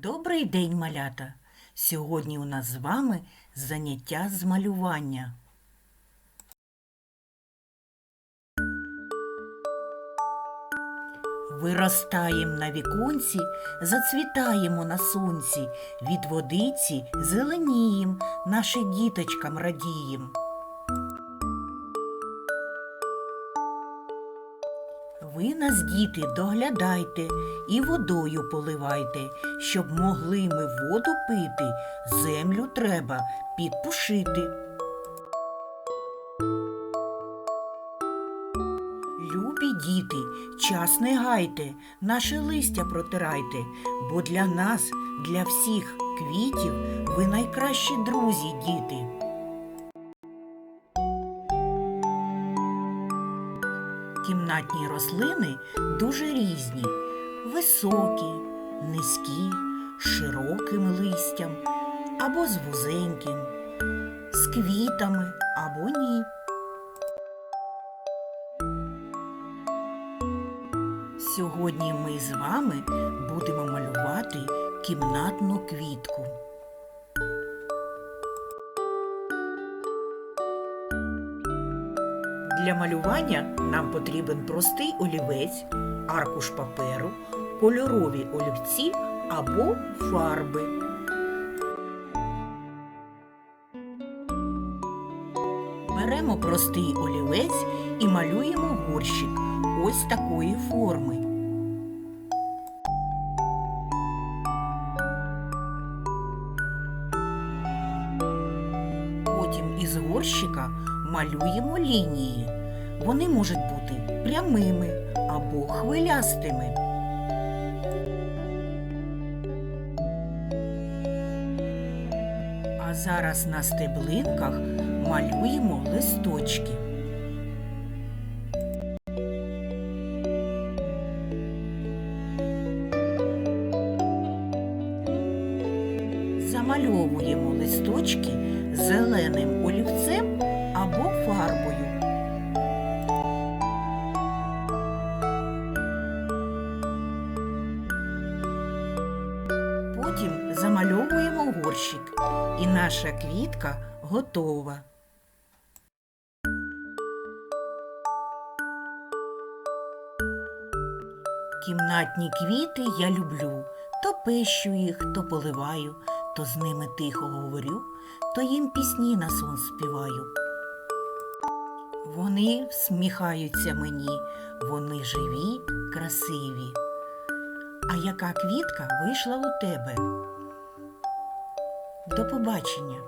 Добрий день, малята! Сьогодні у нас з вами заняття з малювання. Виростаєм на віконці, зацвітаємо на сонці, від водиці зеленієм, нашим діточкам радієм. Ви нас, діти, доглядайте і водою поливайте, щоб могли ми воду пити, землю треба підпушити. Любі діти, час не гайте, наше листя протирайте, бо для нас, для всіх квітів, ви найкращі друзі, діти. Кімнатні рослини дуже різні, високі, низькі, широким листям або з вузеньким, з квітами або ні. Сьогодні ми з вами будемо малювати кімнатну квітку. Для малювання нам потрібен простий олівець, аркуш паперу, кольорові олівці або фарби. Беремо простий олівець і малюємо горщик ось такої форми. Потім із горщика малюємо лінії. Вони можуть бути прямими або хвилястими. А зараз на стеблинках малюємо листочки. Замальовуємо листочки зеленим Потім замальовуємо горщик, і наша квітка готова. Кімнатні квіти я люблю, то пещу їх, то поливаю, то з ними тихо говорю, то їм пісні на сон співаю. Вони всміхаються мені, вони живі, красиві. А яка квітка вийшла у тебе? До побачення!